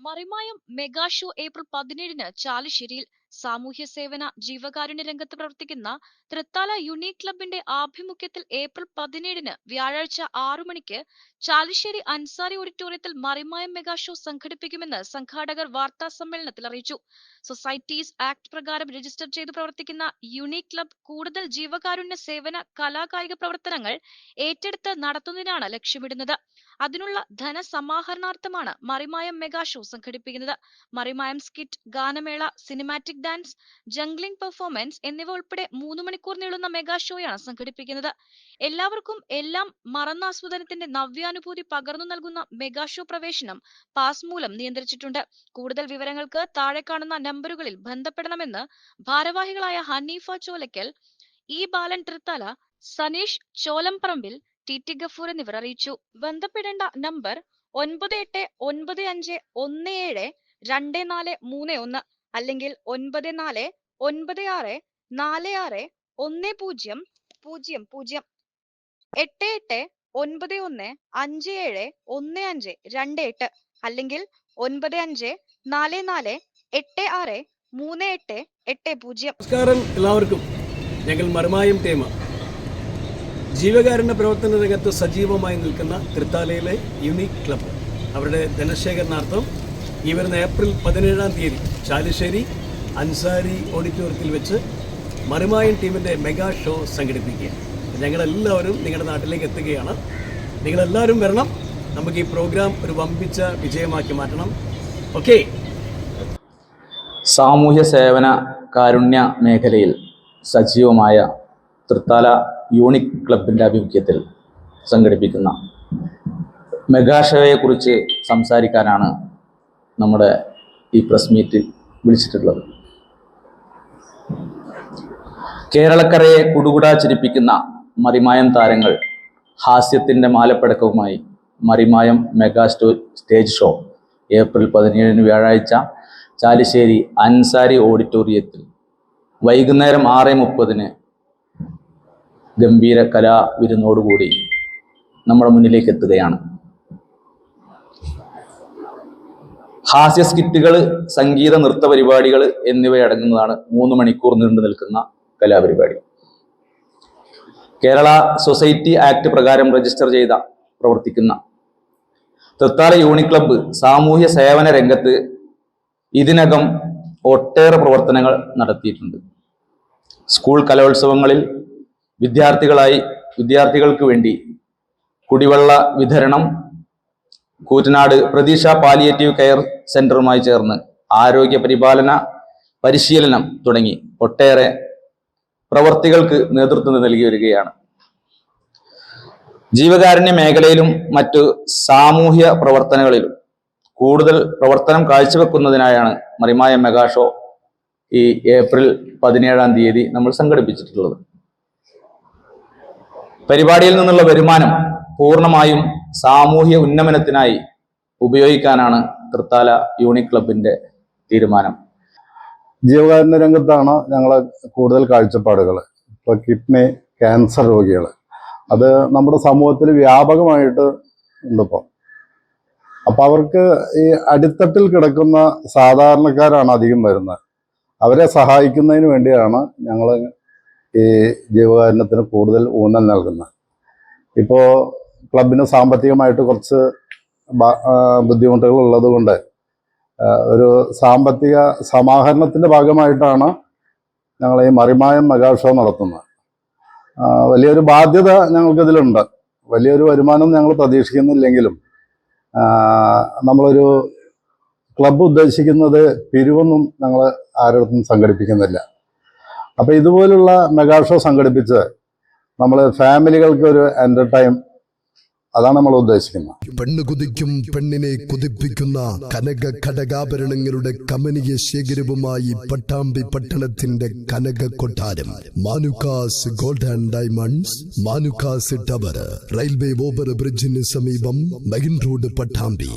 മറിമായം mega show April പതിനേഴിന് ചാലിശ്ശേരിയിൽ സാമൂഹ്യ സേവന ജീവകാരുണ്യ രംഗത്ത് പ്രവർത്തിക്കുന്ന തൃത്താല യുണീക് ക്ലബിന്റെ ആഭിമുഖ്യത്തിൽ ഏപ്രിൽ പതിനേഴിന് വ്യാഴാഴ്ച ആറു മണിക്ക് ചാലിശ്ശേരി അൻസാരി ഓഡിറ്റോറിയത്തിൽ മറിമായം മെഗാ ഷോ സംഘടിപ്പിക്കുമെന്ന് സംഘാടകർ വാർത്താ സമ്മേളനത്തിൽ അറിയിച്ചു. സൊസൈറ്റീസ് ആക്ട് പ്രകാരം രജിസ്റ്റർ ചെയ്ത് പ്രവർത്തിക്കുന്ന യുണീക് ക്ലബ് കൂടുതൽ ജീവകാരുണ്യ സേവന കലാകായിക പ്രവർത്തനങ്ങൾ ഏറ്റെടുത്ത് നടത്തുന്നതിനാണ് ലക്ഷ്യമിടുന്നത്. അതിനുള്ള ധനസമാഹരണാർത്ഥമാണ് മറിമായം മെഗാ ഷോ സംഘടിപ്പിക്കുന്നത്. മറിമായം സ്കിറ്റ് ഗാനമേള സിനിമാറ്റിക് ഡാൻസ് ജംഗ്ലിംഗ് പെർഫോമൻസ് എന്നിവ ഉൾപ്പെടെ മൂന്ന് മണിക്കൂർ നീളുന്ന മെഗാ ഷോയാണ് സംഘടിപ്പിക്കുന്നത്. എല്ലാവർക്കും എല്ലാം മറന്നാസ്വാദനത്തിന്റെ നവ്യാനുഭൂതി പകർന്നു നൽകുന്ന മെഗാ ഷോ പ്രവേശനം പാസ് മൂലം നിയന്ത്രിച്ചിട്ടുണ്ട്. കൂടുതൽ വിവരങ്ങൾക്ക് താഴെ കാണുന്ന നമ്പറുകളിൽ ബന്ധപ്പെടണമെന്ന് ഭാരവാഹികളായ Haneefa Cholakkal E Balan Thrithala Saneesh Cholamparambil T T Gafoor എന്നിവർ അറിയിച്ചു. ബന്ധപ്പെടേണ്ട നമ്പർ ഒൻപത് എട്ട് ഒൻപത് അഞ്ച് ഒന്ന് ഏഴ് രണ്ട് നാല് മൂന്ന് ഒന്ന് അല്ലെങ്കിൽ ഒൻപത് നാല് ഒൻപത് ആറ് നാല് ആറ് ഒന്ന് പൂജ്യം പൂജ്യം പൂജ്യം. എട്ട് എട്ട് ഒൻപത് ഒന്ന് അഞ്ച് ഏഴ് ഒന്ന് അഞ്ച് രണ്ട് എട്ട് അല്ലെങ്കിൽ ഒൻപത് അഞ്ച് നാല് നാല് എട്ട് ആറ് മൂന്ന് എട്ട് എട്ട് പൂജ്യം. നമസ്കാരം എല്ലാവർക്കും. ഞങ്ങൾ മറുമായും ടീം ജീവകാരുണ്യ പ്രവർത്തന രംഗത്ത് സജീവമായി നിൽക്കുന്ന തൃത്താലയിലെ യുണീക് ക്ലബ്ബ് അവരുടെ ധനശേഖരണാർത്ഥം ഈ വരുന്ന ഏപ്രിൽ പതിനേഴാം തീയതി ചാലിശ്ശേരി അൻസാരി ഓഡിറ്റോറിയത്തിൽ വെച്ച് മറിമായൻ ടീമിന്റെ മെഗാ ഷോ സംഘടിപ്പിക്കുക ഞങ്ങളെല്ലാവരും നിങ്ങളുടെ നാട്ടിലേക്ക് എത്തുകയാണ്. നിങ്ങളെല്ലാവരും വരണം. നമുക്ക് ഈ പ്രോഗ്രാം ഒരു വമ്പിച്ച വിജയമാക്കി മാറ്റണം. ഓക്കെ. സാമൂഹ്യ സേവന കാരുണ്യ മേഖലയിൽ സജീവമായ തൃത്താല യൂണിക് ക്ലബിന്റെ ആഭിമുഖ്യത്തിൽ സംഘടിപ്പിക്കുന്ന മെഗാഷോയെക്കുറിച്ച് സംസാരിക്കാനാണ് നമ്മുടെ ഈ പ്രസ് മീറ്റ് വിളിച്ചിട്ടുള്ളത്. കേരളക്കരയെ കുടുകുടാ ചിരിപ്പിക്കുന്ന മറിമായം താരങ്ങൾ ഹാസ്യത്തിന്റെ മാലപ്പടക്കവുമായി മറിമായം മെഗാ സ്റ്റോ സ്റ്റേജ് ഷോ ഏപ്രിൽ പതിനേഴിന് വ്യാഴാഴ്ച ചാലിശ്ശേരി അൻസാരി ഓഡിറ്റോറിയത്തിൽ വൈകുന്നേരം ആറ് മുപ്പതിന് ഗംഭീര കലാവിരുന്നോടുകൂടി നമ്മുടെ മുന്നിലേക്ക് എത്തുകയാണ്. ഹാസ്യ സ്കിറ്റുകൾ സംഗീത നൃത്ത പരിപാടികൾ എന്നിവയടങ്ങുന്നതാണ് മൂന്ന് മണിക്കൂർ നീണ്ടു നിൽക്കുന്ന കലാപരിപാടി. കേരള സൊസൈറ്റി ആക്ട് പ്രകാരം രജിസ്റ്റർ ചെയ്ത പ്രവർത്തിക്കുന്ന തൃത്താല യൂണി ക്ലബ്ബ് സാമൂഹ്യ സേവന രംഗത്ത് ഇതിനകം ഒട്ടേറെ പ്രവർത്തനങ്ങൾ നടത്തിയിട്ടുണ്ട്. സ്കൂൾ കലോത്സവങ്ങളിൽ വിദ്യാർത്ഥികളായി വിദ്യാർത്ഥികൾക്ക് വേണ്ടി കുടിവെള്ള വിതരണം കൂറ്റനാട് പ്രതീക്ഷ പാലിയേറ്റീവ് കെയർ സെന്ററുമായി ചേർന്ന് ആരോഗ്യ പരിപാലന പരിശീലനം തുടങ്ങി. ഒട്ടേറെ പ്രവർത്തികൾക്ക് നേതൃത്വം നൽകി വരികയാണ്. ജീവകാരുണ്യ മേഖലയിലും മറ്റു സാമൂഹ്യ പ്രവർത്തനങ്ങളിലും കൂടുതൽ പ്രവർത്തനം കാഴ്ചവെക്കുന്നതിനായാണ് മറിമായ മെഗാഷോ ഈ ഏപ്രിൽ പതിനേഴാം തീയതി നമ്മൾ സംഘടിപ്പിച്ചിട്ടുള്ളത്. പരിപാടിയിൽ നിന്നുള്ള വരുമാനം പൂർണമായും സാമൂഹ്യ ഉന്നമനത്തിനായി ഉപയോഗിക്കാനാണ് തൃത്താല യൂണിക് ക്ലബിന്റെ തീരുമാനം. ജീവകാരുണ്യ രംഗത്താണ് ഞങ്ങളെ കൂടുതൽ കാഴ്ചപ്പാടുകൾ. ഇപ്പോൾ കിഡ്നി ക്യാൻസർ രോഗികൾ. അത് നമ്മുടെ സമൂഹത്തിൽ വ്യാപകമായിട്ട് ഉണ്ടിപ്പോ അപ്പൊ അപ്പോൾ അവർക്ക് ഈ അടിത്തട്ടിൽ കിടക്കുന്ന സാധാരണക്കാരാണ് അധികം വരുന്നത്. അവരെ സഹായിക്കുന്നതിന് വേണ്ടിയാണ് ഞങ്ങൾ ഈ ജീവകാരുണ്യത്തിന് കൂടുതൽ ഊന്നൽ നൽകുന്നത് ഇപ്പോൾ ക്ലബിന് സാമ്പത്തികമായിട്ട് കുറച്ച് ബുദ്ധിമുട്ടുകൾ ഉള്ളത് കൊണ്ട് ഒരു സാമ്പത്തിക സമാഹരണത്തിന്റെ ഭാഗമായിട്ടാണ് ഞങ്ങൾ ഈ മറിമായം മെഗാ ഷോ നടത്തുന്നത് വലിയൊരു ബാധ്യത ഞങ്ങൾക്കിതിലുണ്ട്. വലിയൊരു വരുമാനം ഞങ്ങൾ പ്രതീക്ഷിക്കുന്നില്ലെങ്കിലും നമ്മളൊരു ക്ലബ്ബ് ഉദ്ദേശിക്കുന്നത് പിരിവൊന്നും ഞങ്ങൾ ആരോടൊന്നും സംഘടിപ്പിക്കുന്നില്ല. അപ്പോൾ ഇതുപോലുള്ള മെഗാ ഷോ സംഘടിപ്പിച്ച് നമ്മൾ ഫാമിലികൾക്ക് ഒരു എന്റർടൈം അതാണ് നമ്മൾ ഉദ്ദേശിക്കുന്നത്. പെണ്ണ് കുതിക്കും പെണ്ണിനെ കുതിപ്പിക്കുന്ന കനക ഘടകാഭരണങ്ങളുടെ കമനീയ ശേഖരവുമായി പട്ടാമ്പി പട്ടണത്തിന്റെ കനക കൊട്ടാരം. Manukkas gold and diamonds Manukkas tower railway over ബ്രിഡ്ജിന് സമീപം മെയിൻ റോഡ് പട്ടാമ്പി.